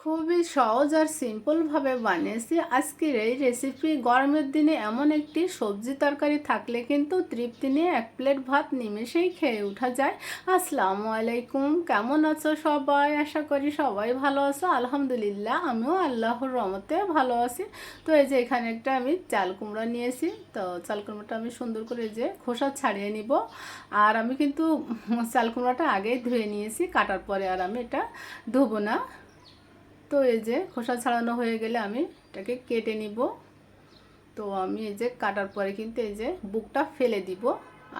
খুবই সহজ আর সিম্পলভাবে বানিয়েছি। আজকের এই রেসিপি গরমের দিনে এমন একটি সবজি তরকারি থাকলে কিন্তু তৃপ্তি নিয়ে এক প্লেট ভাত নিমেষেই খেয়ে ওঠা যায়। আসসালামু আলাইকুম, কেমন আছো সবাই? আশা করি সবাই ভালো আছো। আলহামদুলিল্লাহ, আমিও আল্লাহর রহমতে ভালো আছি। তো এই যে এখানে একটা আমি চাল কুমড়া নিয়েছি। তো চাল কুমড়োটা আমি সুন্দর করে যে খোসা ছাড়িয়ে নিব। আর আমি কিন্তু চাল কুমড়াটা আগেই ধুয়ে নিয়েছি। কাটার পরে আর আমি এটা ধুবো না। তো এই যে খোসা ছাড়ানো হয়ে গেলে আমি এটাকে কেটে নিব। তো আমি এই যে কাটার পরে কিন্তু এই যে বুকটা ফেলে দিব।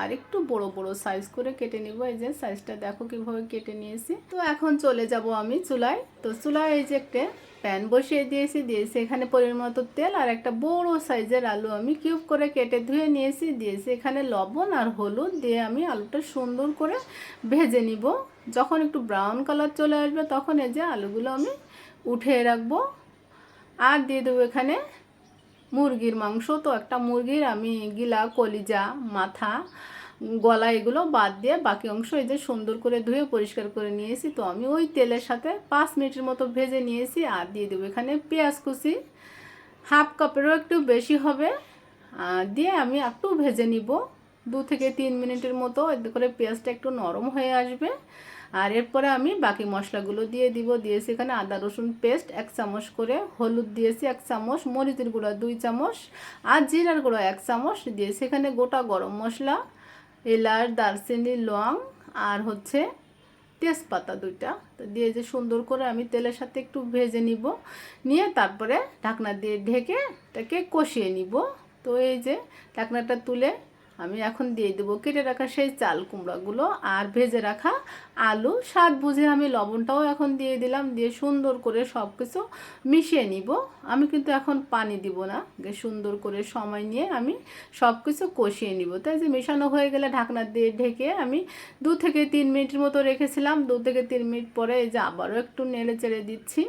আর একটু বড় বড় সাইজ করে কেটে নিব। এই যে সাইজটা দেখো কীভাবে কেটে নিয়েছি। তো এখন চলে যাব আমি চুলায়। তো চুলায় এই যে একটা প্যান বসিয়ে দিয়েছি দিয়েছি এখানে পরিমাণ মতো তেল আর একটা বড় সাইজের আলু আমি কিউব করে কেটে ধুয়ে নিয়েছি, দিয়েছি এখানে লবণ আর হলুদ দিয়ে আমি আলুটা সুন্দর করে ভেজে নিব। যখন একটু ব্রাউন কালার চলে আসবে তখন এই যে আলুগুলো আমি উঠিয়ে রাখব। আর দিয়ে দেবো এখানে মুরগির মাংস। তো একটা মুরগির আমি গিলা কলিজা, মাথা গলা এগুলো বাদ দিয়ে বাকি অংশ এই যে সুন্দর করে ধুয়ে পরিষ্কার করে নিয়েছি। তো আমি ওই তেলের সাথে পাঁচ মিনিটের মতো ভেজে নিয়েছি আর দিয়ে দেবো এখানে পেঁয়াজ কুচি। হাফ কাপেরও একটু বেশি হবে। দিয়ে আমি একটু ভেজে নিব। দু থেকে তিন মিনিটের মতো এতে করে পেঁয়াজটা একটু নরম হয়ে আসবে। আর এরপরে আমি বাকি মশলাগুলো দিয়ে দিব। দিয়েছি এখানে আদা, রসুন পেস্ট এক চামচ করে। হলুদ দিয়েছি এক চামচ। মরিচের গুঁড়া দুই চামচ। আর জিরার গুঁড়া এক চামচ। দিয়েছি এখানে গোটা গরম মশলা। এলাচ দারচিনি, লং আর হচ্ছে তেজপাতা দুইটা। তো দিয়ে যে সুন্দর করে আমি তেলের সাথে একটু ভেজে নিব। নিয়ে তারপরে ঢাকনা দিয়ে ঢেকে এটাকে কষিয়ে নিব। তো এই যে ঢাকনাটা তুলে আমি এখন দিয়ে দেবো কেটে রাখা সেই চাল কুমড়াগুলো আর ভেজে রাখা আলু স্বাদ বুঝে আমি লবণটাও এখন দিয়ে দিলাম, দিয়ে সুন্দর করে সব কিছু মিশিয়ে নিব। আমি কিন্তু এখন পানি দিব না সুন্দর করে সময় নিয়ে আমি সব কিছু কষিয়ে নিব। তাই যে মেশানো হয়ে গেলে ঢাকনা দিয়ে ঢেকে আমি দু থেকে তিন মিনিটের মতো রেখেছিলাম। দু থেকে তিন মিনিট পরে এই যে আবারও একটু নেড়ে চেড়ে দিচ্ছি।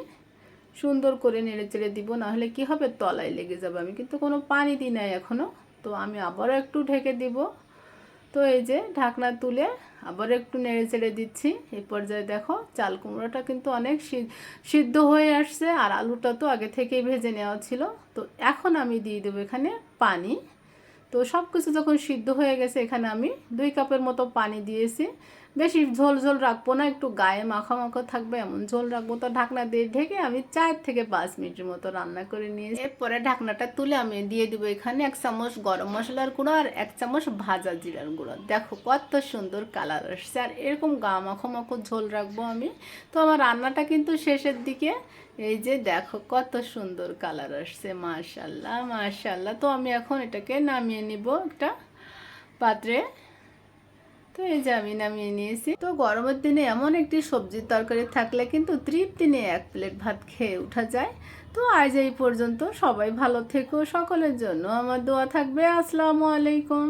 সুন্দর করে নেড়ে চেড়ে দিব, নাহলে কি হবে? তলায় লেগে যাবে। আমি কিন্তু কোনো পানি দিই নাই এখনও তো আমি আবারও একটু ঢেকে দিব। তো এই যে ঢাকনা তুলে আবার একটু নেড়ে চেড়ে দিচ্ছি। এই পর্যায়ে দেখো চাল কুমড়োটা কিন্তু অনেক সিদ্ধ হয়ে আসছে আর আলুটা তো আগে থেকেই ভেজে নেওয়া ছিল। তো এখন আমি দিয়ে দেবো এখানে পানি। তো সব কিছু যখন সিদ্ধ হয়ে গেছে এখানে আমি দুই কাপের মতো পানি দিয়েছি। বেশি ঝোল ঝোল রাখব না, একটু গায়ে মাখা মাখা থাকবে, এমন ঝোল রাখব। তো ঢাকনা দিয়ে ঢেকে আমি চার থেকে পাঁচ মিনিটের মতো রান্না করে নিয়ে এরপরে ঢাকনাটা তুলে আমি দিয়ে দিব এখানে এক চামচ গরম মশলার গুঁড়ো আর এক চামচ ভাজা জিরার গুঁড়ো। দেখো কত সুন্দর কালার আসছে আর এরকম গা মাখো মাখো ঝোল রাখব আমি। তো আমার রান্নাটা কিন্তু শেষের দিকে। এই যে দেখো কত সুন্দর কালার আসছে মাশাল্লাহ মাশাল্লাহ তো আমি এখন এটাকে নামিয়ে নিব একটা পাত্রে। তো এই যে আমি নামিয়ে নিয়েছি তো গরমের দিনে এমন একটি সবজির তরকারি থাকলে কিন্তু তৃপ্তি নিয়ে এক প্লেট ভাত খেয়ে উঠা যায়। তো আজ এই পর্যন্ত সবাই ভালো থেকো, সকলের জন্য আমার দোয়া থাকবে। আসসালামু আলাইকুম।